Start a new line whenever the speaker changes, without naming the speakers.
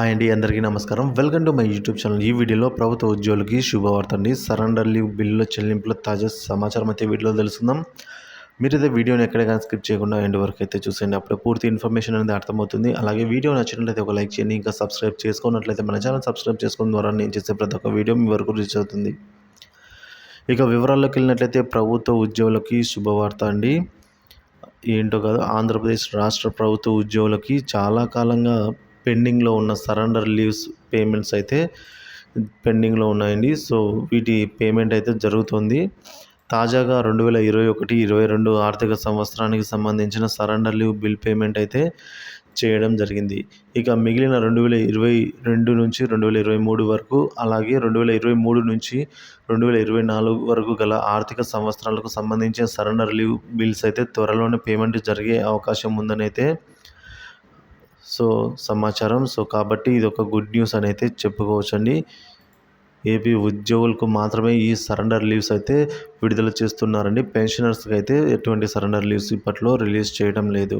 Hi అండి అందరికీ నమస్కారం. Welcome to my YouTube channel. ఈ వీడియోలో ప్రభుత్వ ఉద్యోగులకి శుభవార్త అండి సరెండర్ లీవ్ బిల్లుల చెల్లింపుల తాజా సమాచారం అయితే వీడియోలో తెలుసుకుందాం. అయితే వీడియోని ఎక్కడ స్కిప్ చేయకుండా ఎండ్ వరకు అయితే చూసేయండి. అప్పుడు పూర్తి ఇన్ఫర్మేషన్ అనేది అర్థమవుతుంది. అలాగే వీడియో నచ్చినట్లయితే ఒక లైక్ చేయండి. ఇంకా సబ్స్క్రైబ్ చేసుకున్నట్లయితే మన ఛానల్ సబ్స్క్రైబ్ చేసుకోవడం ద్వారా నేను చేసే ప్రతి ఒక్క వీడియో మీ వరకు రీచ్ అవుతుంది. ఇక వివరాల్లోకి వెళ్ళినట్లయితే ప్రభుత్వ ఉద్యోగులకి శుభవార్త అండి. ఏంటో కాదు ఆంధ్రప్రదేశ్ రాష్ట్ర ప్రభుత్వ ఉద్యోగులకి చాలా కాలంగా పెండింగ్లో ఉన్న సరెండర్ లీవ్స్ పేమెంట్స్ అయితే పెండింగ్లో ఉన్నాయండి. సో వీటి పేమెంట్ అయితే జరుగుతుంది. తాజాగా రెండు వేల ఇరవై ఒకటి ఇరవై రెండు ఆర్థిక సంవత్సరానికి సంబంధించిన సరెండర్ లీవ్ బిల్ పేమెంట్ అయితే చేయడం జరిగింది. ఇక మిగిలిన రెండు వేల ఇరవై రెండు నుంచి రెండు వేల ఇరవై మూడు వరకు అలాగే రెండు వేల ఇరవై మూడు నుంచి రెండు వేల ఇరవై నాలుగు వరకు గల ఆర్థిక సంవత్సరాలకు సంబంధించిన సరెండర్ లీవ్ బిల్స్ అయితే త్వరలోనే పేమెంట్ జరిగే అవకాశం ఉందని అయితే సో సమాచారం. సో కాబట్టి ఇది ఒక గుడ్ న్యూస్ అని అయితే చెప్పుకోవచ్చండి. ఏపీ ఉద్యోగులకు మాత్రమే ఈ సరెండర్ లీవ్స్ అయితే విడుదల చేస్తున్నారండి. పెన్షనర్స్కి అయితే ఎటువంటి సరెండర్ లీవ్స్ ఇప్పట్లో రిలీజ్ చేయడం లేదు.